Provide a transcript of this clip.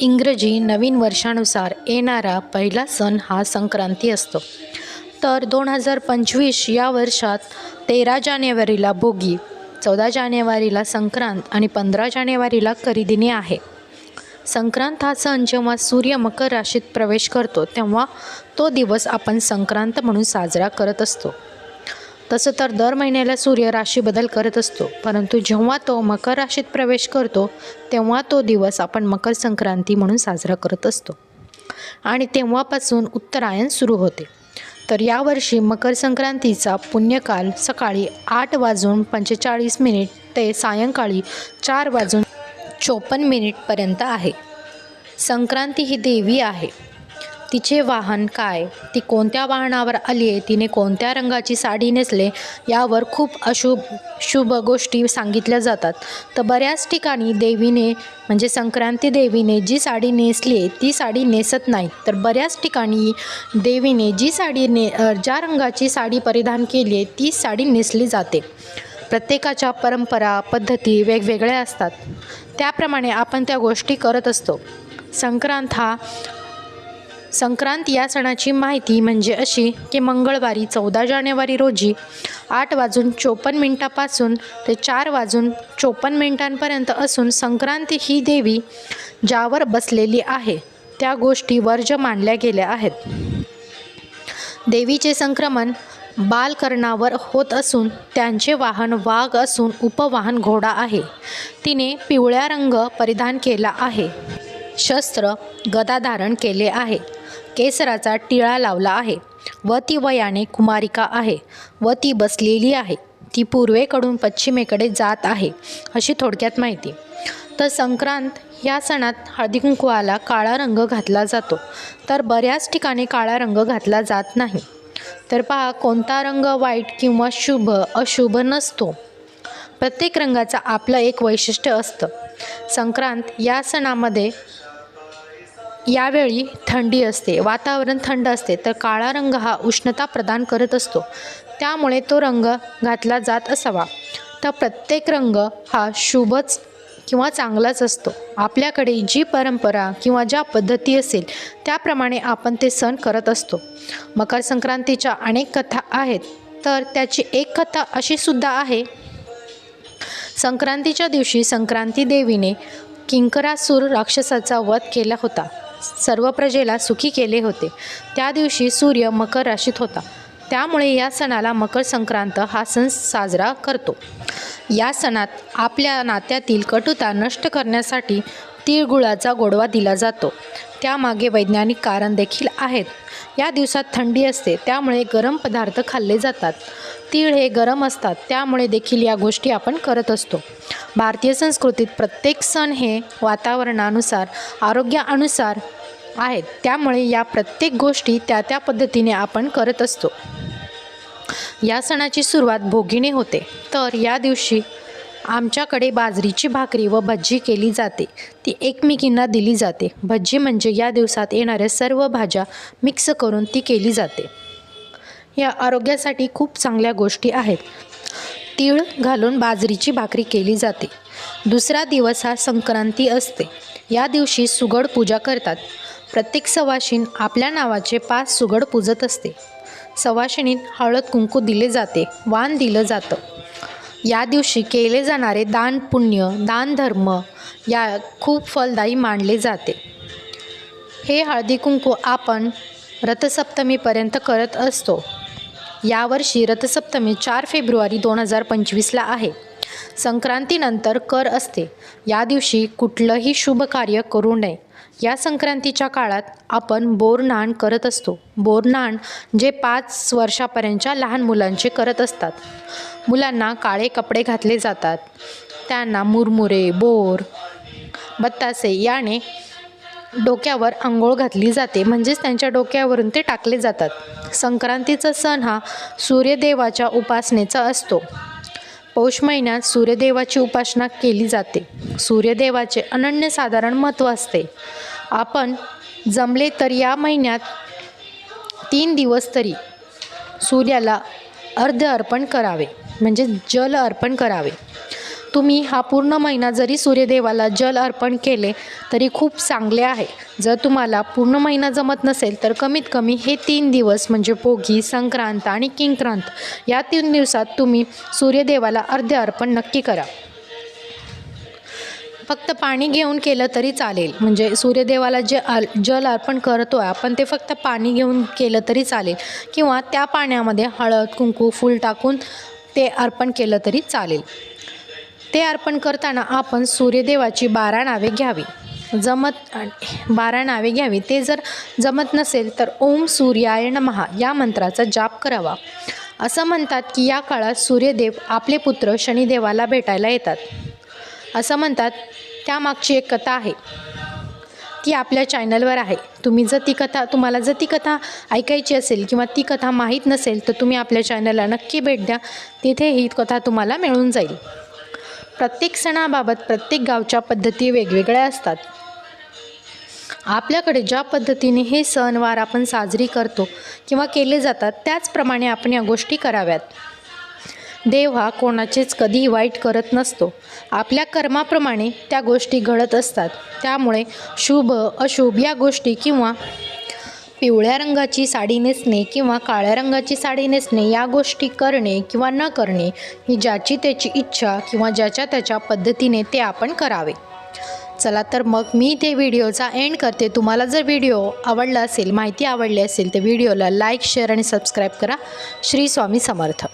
इंग्रजी नवीन वर्षानुसार येणारा पहिला सण हा संक्रांती असतो. तर दोन हजार पंचवीस या वर्षात तेरा जानेवारीला भोगी चौदा जानेवारीला संक्रांत आणि पंधरा जानेवारीला करिदिनी आहे. संक्रांत हा सण जेव्हा सूर्य मकर राशीत प्रवेश करतो तेव्हा तो दिवस आपण संक्रांत म्हणून साजरा करत असतो. तसं तर दर महिन्याला सूर्य राशी बदल करत असतो. परंतु जेव्हा तो मकर राशीत प्रवेश करतो तेव्हा तो दिवस आपण मकर संक्रांती म्हणून साजरा करत असतो. आणि तेव्हापासून उत्तरायण सुरू होते. तर यावर्षी मकर संक्रांतीचा पुण्यकाल सकाळी आठ वाजून पंचेचाळीस मिनिट ते सायंकाळी चार वाजून चोपन्न मिनिटपर्यंत आहे. संक्रांती ही देवी आहे. तिचे वाहन काय? ती कोणत्या वाहनावर आली आहे? तिने कोणत्या रंगाची साडी नेसले? यावर खूप अशुभ शुभ गोष्टी सांगितल्या जातात. तर बऱ्याच ठिकाणी देवीने म्हणजे संक्रांती देवीने जी साडी नेसली आहे ती साडी नेसत नाही. तर बऱ्याच ठिकाणी देवीने जी साडी ने ज्या रंगाची साडी परिधान केली आहे ती साडी नेसली जाते. प्रत्येकाच्या परंपरा पद्धती वेगवेगळ्या असतात. त्याप्रमाणे आपण त्या गोष्टी करत असतो. संक्रांत हा संक्रांत या सणाची माहिती म्हणजे अशी की मंगळवारी चौदा जानेवारी रोजी आठ वाजून चोपन्न मिनिटापासून ते चार वाजून चोपन्न मिनिटांपर्यंत असून संक्रांती ही देवी ज्यावर बसलेली आहे त्या गोष्टी वर्ज मानल्या गेल्या आहेत. देवीचे संक्रमण बालकर्णावर होत असून त्यांचे वाहन वाघ असून उपवाहन घोडा आहे. तिने पिवळ्या रंग परिधान केला आहे. शस्त्र गदा धारण केले आहे. केसराचा टिळा लावला आहे व ती वयाने कुमारिका आहे व ती बसलेली आहे. ती पूर्वेकडून पश्चिमेकडे जात आहे अशी थोडक्यात माहिती. तर संक्रांत या सणात हळदी कुंकवाला काळा रंग घातला जातो. तर बऱ्याच ठिकाणी काळा रंग घातला जात नाही. तर पहा कोणता रंग वाईट किंवा शुभ अशुभ नसतो. प्रत्येक रंगाचं आपलं एक वैशिष्ट्य असतं. संक्रांत या सणामध्ये यावेळी थंडी असते वातावरण थंड असते तर काळा रंग हा उष्णता प्रदान करत असतो. त्यामुळे तो रंग घातला जात असावा. तर प्रत्येक रंग हा शुभच किंवा चांगलाच असतो. आपल्याकडे जी परंपरा किंवा ज्या पद्धती असेल त्याप्रमाणे आपण ते सण करत असतो. मकर संक्रांतीच्या अनेक कथा आहेत तर त्याची एक कथा अशी सुद्धा आहे. संक्रांतीच्या दिवशी संक्रांती देवीने किंकरासूर राक्षसाचा वध केला होता. सर्व प्रजेला सुखी केले होते. त्या दिवशी सूर्य मकर राशीत होता. त्यामुळे या सणाला मकर संक्रांत हा सण साजरा करतो. या सणात आपल्या नात्यातील कटुता नष्ट करण्यासाठी तिळगुळाचा गोडवा दिला जातो. त्यामागे वैज्ञानिक कारण देखील आहेत. या दिवसात थंडी असते त्यामुळे गरम पदार्थ खाल्ले जातात. तीळ हे गरम असतात त्यामुळे देखील या गोष्टी आपण करत असतो. भारतीय संस्कृतीत प्रत्येक सण हे वातावरणानुसार आरोग्यानुसार आहेत. त्यामुळे या प्रत्येक गोष्टी त्या त्या पद्धतीने आपण करत असतो. या सणाची सुरुवात भोगीने होते. तर या दिवशी आमच्याकडे बाजरीची भाकरी व भज्जी केली जाते. ती एकमेकींना दिली जाते. भज्जी म्हणजे या दिवसात येणाऱ्या सर्व भाज्या मिक्स करून ती केली जाते. या आरोग्यासाठी खूप चांगल्या गोष्टी आहेत. तीळ घालून बाजरीची भाकरी केली जाते. दुसरा दिवस हा संक्रांती असते. या दिवशी सुगड पूजा करतात. प्रत्येक सवाशीण आपल्या नावाचे पाच सुगड पूजत असते. सवाशिणीत हळद कुंकू दिले जाते. वाण दिलं जातं. या दिवशी केले जाणारे दान पुण्य दान धर्म या खूप फलदायी मानले जाते. हे हळदी कुंकू आपण रथसप्तमीपर्यंत करत असतो. यावर्षी रथसप्तमी चार फेब्रुवारी दोन हजार पंचवीसला आहे. संक्रांतीनंतर कर असते. या दिवशी कुठलंही शुभ कार्य करू नये. या संक्रांतीच्या काळात आपण बोरनाण करत असतो. बोरनाण जे पाच वर्षापर्यंतच्या लहान मुलांचे करत असतात. मुलांना काळे कपडे घातले जातात. त्यांना मुरमुरे बोर बत्तासे याने डोक्यावर आंघोळ घातली जाते. म्हणजेच त्यांच्या डोक्यावरून ते टाकले जातात. संक्रांतीचा सण हा सूर्यदेवाच्या उपासनेचा असतो. पौष महिन्यात सूर्यदेवाची उपासना केली जाते. सूर्यदेवाचे अनन्यसाधारण महत्त्व असते. आपण जमले तर या महिन्यात तीन दिवस तरी सूर्याला अर्ध अर्पण करावे. म्हणजे जल अर्पण करावे. तुम्ही हा पूर्ण महिना जरी सूर्यदेवाला जल अर्पण केले तरी खूप चांगले आहे. जर तुम्हाला पूर्ण महिना जमत नसेल तर कमीत कमी हे तीन दिवस म्हणजे पोगी संक्रांत आणि किंक्रांत या तीन दिवसात तुम्ही सूर्यदेवाला अर्ध्य अर्पण नक्की करा. फक्त पाणी घेऊन केलं तरी चालेल. म्हणजे सूर्यदेवाला जे अल जल अर्पण करतो आहे आपण ते फक्त पाणी घेऊन केलं तरी चालेल. किंवा त्या पाण्यामध्ये हळद कुंकू फूल टाकून ते अर्पण केलं तरी चालेल. ते अर्पण करताना आपण सूर्यदेवाची बारा नावे घ्यावी. जमत बारा नावे घ्यावी. ते जर जमत नसेल तर ओम सूर्याय नमहा या मंत्राचा जाप करावा. असं म्हणतात की या काळात सूर्यदेव आपले पुत्र शनिदेवाला भेटायला येतात. असं म्हणतात त्यामागची एक कथा आहे. ती आपल्या चॅनलवर आहे. तुम्ही जर ती कथा तुम्हाला जर ती कथा ऐकायची असेल किंवा ती कथा माहीत नसेल तर तुम्ही आपल्या चॅनलला नक्की भेट द्या. तिथे ही कथा तुम्हाला मिळून जाईल. प्रत्येक सणाबाबत प्रत्येक गावच्या पद्धती वेगवेगळ्या असतात. आपल्याकडे ज्या पद्धतीने हे सणवार आपण साजरी करतो किंवा केले जातात त्याचप्रमाणे आपण या गोष्टी कराव्यात. देव हा कोणाचेच कधीही वाईट करत नसतो. आपल्या कर्माप्रमाणे त्या गोष्टी घडत असतात. त्यामुळे शुभ अशुभ या गोष्टी किंवा पिवळ्या रंगाची साडी नेसणे किंवा काळ्या रंगाची साडी नेसणे या गोष्टी करणे किंवा न करणे ही ज्याची त्याची इच्छा किंवा ज्याच्या त्याच्या पद्धतीने ते आपण करावे. चला तर मग मी ते व्हिडिओचा एंड करते. तुम्हाला जर व्हिडिओ आवडला असेल माहिती आवडली असेल तर व्हिडिओला लाईक शेअर आणि सबस्क्राईब करा. श्री स्वामी समर्थ.